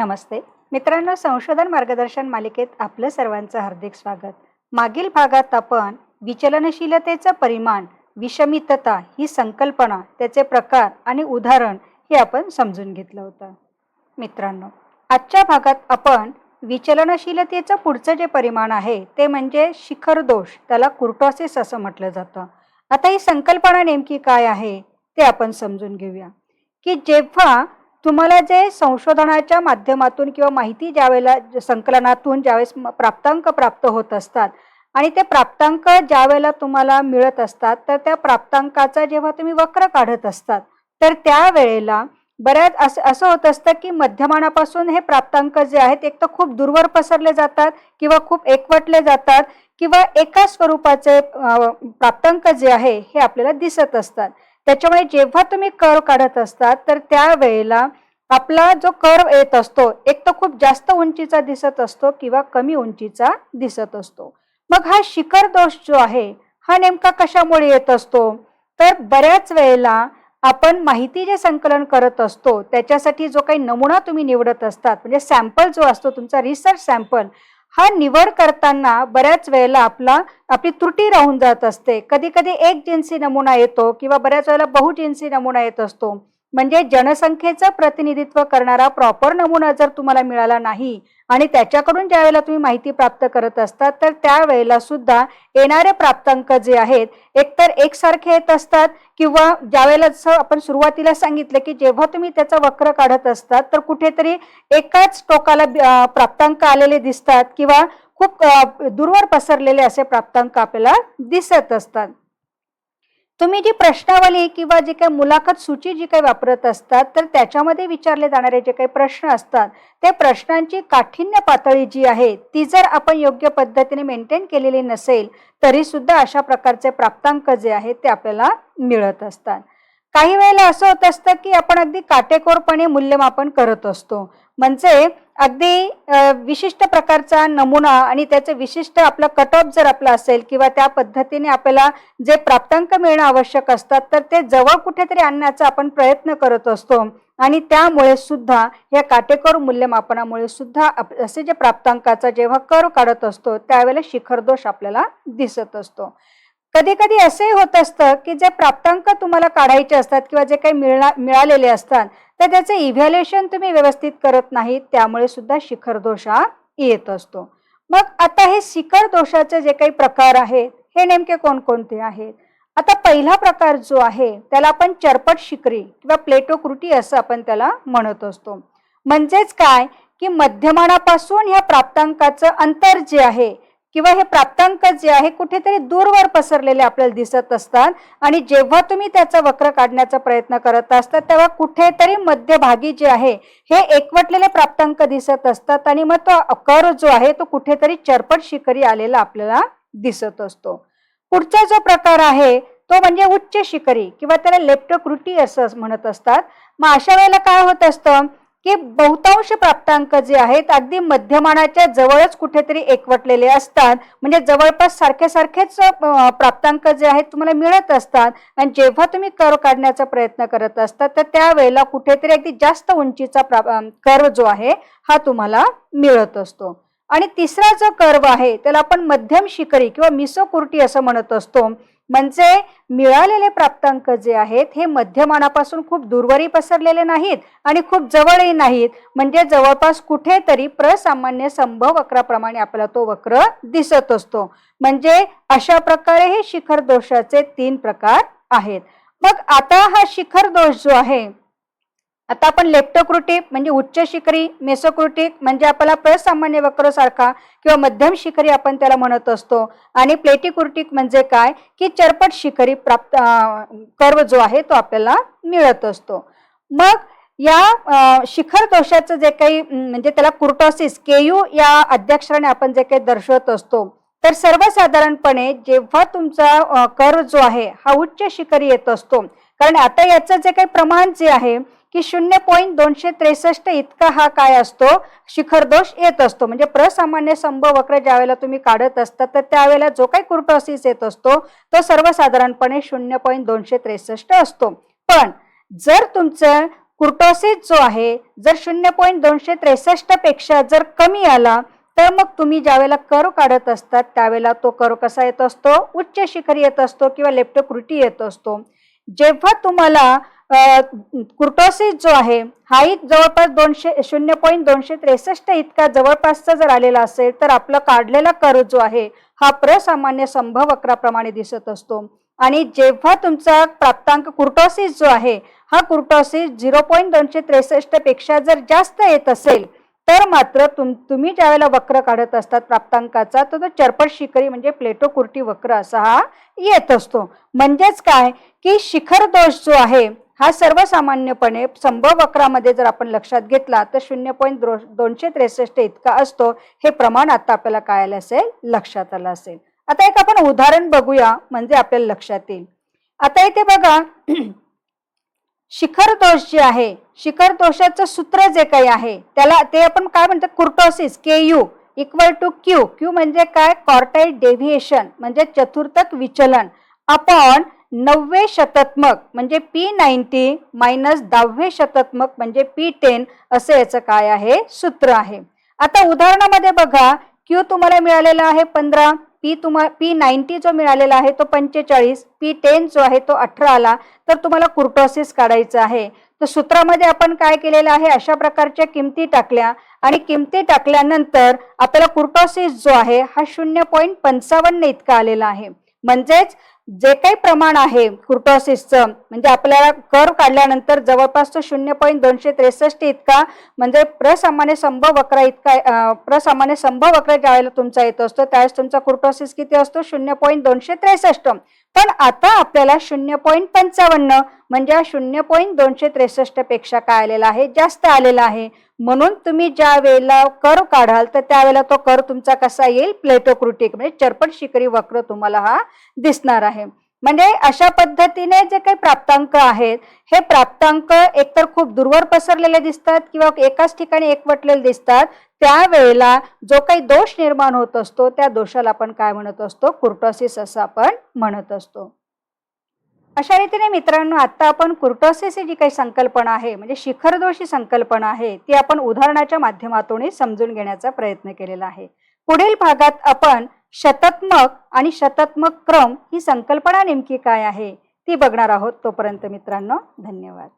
नमस्ते. मित्रांनो संशोधन मार्गदर्शन मालिकेत आपलं सर्वांचं हार्दिक स्वागत. मागील भागात आपण विचलनशीलतेचं परिमाण विषमितता ही संकल्पना त्याचे प्रकार आणि उदाहरण हे आपण समजून घेतलं होतं. मित्रांनो आजच्या भागात आपण विचलनशीलतेचं पुढचं जे परिमाण आहे ते म्हणजे शिखर दोष त्याला कुर्टॉसिस असं म्हटलं जातं. आता ही संकल्पना नेमकी काय आहे ते आपण समजून घेऊया. की जेव्हा तुम्हाला जे संशोधनाच्या माध्यमातून किंवा माहिती ज्यावेळेला संकलनातून ज्यावेळेस प्राप्तांक प्राप्त होत असतात आणि ते प्राप्तांक ज्या वेळेला तुम्हाला मिळत असतात तर त्या प्राप्तांकाचा जेव्हा तुम्ही वक्र काढत असतात तर त्यावेळेला बऱ्याच असं असं होत असतं की मध्यमानापासून हे प्राप्तांक जे आहेत एक तर खूप दूरवर पसरले जातात किंवा खूप एकवटले जातात किंवा एका स्वरूपाचे प्राप्तांक जे आहे हे आपल्याला दिसत असतात. त्याच्यामुळे जेव्हा तुम्ही कर्व काढत असतात तर त्यावेळेला आपला जो कर्व येत असतो एक तर खूप जास्त उंचीचा दिसत असतो किंवा कमी उंचीचा दिसत असतो. मग हा शिखर दोष जो आहे हा नेमका कशामुळे येत असतो? तर बऱ्याच वेळेला आपण माहिती जे संकलन करत असतो त्याच्यासाठी जो काही नमुना तुम्ही निवडत असतात म्हणजे सॅम्पल जो असतो तुमचा रिसर्च सॅम्पल हा निवड करताना बऱ्याच वेळेला आपला आपली त्रुटी राहून जात असते. कधी कधी एक जिन्सी नमुना येतो किंवा बऱ्याच वेळेला बहुजिन्सी नमुना येत असतो. म्हणजे जनसंख्येचं प्रतिनिधित्व करणारा प्रॉपर नमुना जर तुम्हाला मिळाला नाही आणि त्याच्याकडून ज्या वेळेला तुम्ही माहिती प्राप्त करत असतात तर त्यावेळेला सुद्धा येणारे प्राप्तांक जे आहेत एकतर एकसारखे येत असतात किंवा ज्या वेळेला जसं आपण सुरुवातीला सांगितलं की जेव्हा तुम्ही त्याचा वक्र काढत असतात तर कुठेतरी एकाच टोकाला प्राप्तांक आलेले दिसतात किंवा खूप दूरवर पसरलेले असे प्राप्तांक आपल्याला दिसत असतात. तुम्ही जी प्रश्नावली किंवा जी काही मुलाखत सूची जी काही वापरत असतात तर त्याच्यामध्ये विचारले जाणारे जे काही प्रश्न असतात ते प्रश्नांची काठिण्य पातळी जी आहे ती जर आपण योग्य पद्धतीने मेंटेन केलेली नसेल तरीसुद्धा अशा प्रकारचे प्राप्तांक जे आहेत ते आपल्याला मिळत असतात. काही वेळेला असं होत असतं की आपण अगदी काटेकोरपणे मूल्यमापन करत असतो. म्हणजे अगदी विशिष्ट प्रकारचा नमुना आणि त्याचं विशिष्ट आपलं कट ऑफ जर आपलं असेल किंवा त्या पद्धतीने आपल्याला जे प्राप्तांक मिळणं आवश्यक असतात तर ते जवळ कुठेतरी आणण्याचा आपण प्रयत्न करत असतो. आणि त्यामुळे सुद्धा या काटेकोर मूल्यमापनामुळे सुद्धा असे जे प्राप्तांकाचा जेव्हा कर काढत असतो त्यावेळेला शिखरदोष आपल्याला दिसत असतो. कधी कधी असंही होत असतं की जे प्राप्तांक तुम्हाला काढायचे असतात किंवा जे काही मिळणार मिळालेले असतात तर त्याचं इव्हॅल्युएशन तुम्ही व्यवस्थित करत नाही त्यामुळे सुद्धा शिखर दोष हा येत असतो. मग आता हे शिखर दोषाचे जे काही प्रकार आहेत हे नेमके कोणकोणते आहेत? आता पहिला प्रकार जो आहे त्याला आपण चरपट शिकरी किंवा प्लेटोकृती असं आपण त्याला म्हणत असतो. म्हणजेच काय? की मध्यमानापासून ह्या प्राप्तांकाचं अंतर जे आहे किंवा हे प्राप्तांक जे आहे कुठेतरी दूरवर पसरलेले आपल्याला दिसत असतात. आणि जेव्हा तुम्ही त्याचा वक्र काढण्याचा प्रयत्न करत असतात तेव्हा कुठेतरी मध्यभागी जे आहे हे एकवटलेले प्राप्तांक दिसत असतात. आणि मग तो कर जो आहे तो कुठेतरी चरपट शिखरी आलेला आपल्याला दिसत असतो. पुढचा जो प्रकार आहे तो म्हणजे उच्च शिखरी किंवा त्याला लेप्टोक्रुटी असं म्हणत असतात. मग अशा वेळेला काय होत असतं? की बहुतांश प्राप्तांक जे आहेत अगदी मध्यमानाच्या जवळच कुठेतरी एकवटलेले असतात. म्हणजे जवळपास सारखे सारखेच प्राप्तांक जे आहेत तुम्हाला मिळत असतात. आणि जेव्हा तुम्ही कर काढण्याचा प्रयत्न करत असतात तर त्यावेळेला कुठेतरी अगदी जास्त उंचीचा कर्व जो आहे हा तुम्हाला मिळत असतो. आणि तिसरा जो कर्व आहे त्याला आपण मध्यम शिखरी किंवा मिसोकुर्टी असं म्हणत असतो. म्हणजे मिळालेले प्राप्तांक जे आहेत हे मध्यमानापासून खूप दूरवरही पसरलेले नाहीत आणि खूप जवळही नाहीत. म्हणजे जवळपास कुठेतरी प्रसामान्य संभव वक्राप्रमाणे आपल्याला तो वक्र दिसत असतो. म्हणजे अशा प्रकारे हे शिखर दोषाचे तीन प्रकार आहेत. मग आता हा शिखर दोष जो आहे आता आपण लेप्टोक्रुटिक म्हणजे उच्च शिखरी मेसोक्रुटिक म्हणजे आपल्याला प्रसामान्य वक्र सारखा किंवा मध्यम शिखरी आपण त्याला म्हणत असतो. आणि प्लेटिक्रुटिक म्हणजे काय? की चरपट शिखरी प्राप्त कर्व जो आहे तो आपल्याला मिळत असतो. मग या शिखर दोषाचं जे काही म्हणजे त्याला कुर्टॉसिस केयू या अध्यक्षराने आपण जे काही दर्शवत असतो तर सर्वसाधारणपणे जेव्हा तुमचा कर्व जो आहे हा उच्च शिखरी येत असतो कारण आता याचं जे काही प्रमाण जे आहे की शून्य पॉईंट दोनशे त्रेसष्ट इतका हा काय असतो? शिखर दोष येत असतो. म्हणजे प्रसामान्य संभव वक्र ज्यावेळेला तुम्ही काढत असतात तर त्यावेळेला जो काही कुर्टॉसिस येत असतो तो सर्वसाधारणपणे शून्य पॉईंट दोनशे त्रेसष्ट असतो. पण जर तुमचं कुर्टोसिस जो आहे जर शून्य पॉईंट दोनशे त्रेसष्टपेक्षा जर कमी आला तर मग तुम्ही ज्यावेळेला कर्व काढत असतात त्यावेळेला तो कर्व कसा येत असतो? उच्च शिखर येत असतो किंवा लेप्टोक्रुटी येत असतो. जेव्हा तुम्हाला कुर्टोसिस जो आहे हाही जवळपास दोनशे शून्य पॉईंट दोनशे त्रेसष्ट इतका जवळपासचा जर आलेला असेल तर आपला काढलेला कर्व जो आहे हा प्रसामान्य संभव वक्राप्रमाणे दिसत असतो. आणि जेव्हा तुमचा प्राप्तांक कुर्टोसिस जो आहे हा कुर्टोसिस झिरो पॉईंट दोनशे त्रेसष्टपेक्षा जर जास्त येत असेल तर मात्र तुम तुम्ही ज्यावेळेला वक्र काढत असतात प्राप्तांकाचा तर तो चरपट शिखरी म्हणजे प्लेटो कुर्टी वक्र असा हा येत असतो. म्हणजेच काय? की शिखर दोष जो आहे हा सर्वसामान्यपणे संभव वक्रामध्ये जर आपण लक्षात घेतला तर शून्य पॉईंट दोनशे त्रेसष्ट इतका असतो हे प्रमाण आता आपल्याला काय आलं असेल लक्षात आलं असेल. आता एक आपण उदाहरण बघूया म्हणजे आपल्याला लक्षात येईल. आता इथे बघा शिखर दोष जे आहे शिखर दोषाचं सूत्र जे काही आहे त्याला ते आपण काय म्हणतो kurtosis K U equal to Q Q म्हणजे काय? कॉर्टाईल डेव्हिएशन म्हणजे चतुर्थक विचलन. आपण नववे शतत्मक म्हणजे पी नाईन्टी मायनस दहावे शतत्मक म्हणजे पी टेन असं याचं काय आहे? सूत्र आहे. आता उदाहरणामध्ये बघा क्यू तुम्हाला मिळालेला आहे पंधरा पी तुम्हा पी नाईन्टी जो मिळालेला आहे तो पंचेचाळीस पी टेन जो आहे तो अठरा आला तर तुम्हाला कुर्टोसिस काढायचं आहे. तर सूत्रामध्ये आपण काय केलेलं आहे? अशा प्रकारच्या किमती टाकल्या आणि किमती टाकल्यानंतर आपल्याला कुर्टोसिस जो आहे हा शून्य पॉईंट पंचावन्न इतका आलेला आहे. म्हणजेच जे काही प्रमाण आहे कुर्टोसिसचं म्हणजे आपल्याला कर काढल्यानंतर जवळपास तो शून्य पॉईंट दोनशे त्रेसष्ट इतका म्हणजे प्रसामान्य संभव वक्र इतका प्रसामान्य संभव वक्र ज्यावेळेला तुमचा येत असतो त्यावेळेस तुमचा कुर्टोसिस किती असतो? शून्य पॉईंट दोनशे त्रेसष्ट. पण आता आपल्याला शून्य पॉईंट पंचावन्न म्हणजे शून्य पॉईंट दोनशे त्रेसष्टपेक्षा काय आलेला आहे? जास्त आलेला आहे. म्हणून तुम्ही ज्या वेळेला कर काढाल तर त्यावेळेला तो कर तुमचा कसा येईल? प्लेटोक्रुटिक म्हणजे चरपट शिकरी वक्र तुम्हाला हा दिसणार आहे. म्हणजे अशा पद्धतीने जे काही प्राप्तांक आहेत हे प्राप्तांक एकतर खूप दूरवर पसरलेले दिसतात किंवा एकाच ठिकाणी एकवटलेले दिसतात त्यावेळेला जो काही दोष निर्माण होत असतो त्या दोषाला आपण काय म्हणत असतो? कुर्टोसिस असं आपण म्हणत असतो. अशा रीतीने मित्रांनो आता आपण कुर्टोसिस ही जी काही संकल्पना आहे म्हणजे शिखर दोष ही संकल्पना आहे ती आपण उदाहरणाच्या माध्यमातून समजून घेण्याचा प्रयत्न केलेला आहे. पुढील भागात आपण शतात्मक आणि शतात्मक क्रम ही संकल्पना नेमकी काय आहे ती बघणार आहोत तोपर्यंत मित्रांनो धन्यवाद.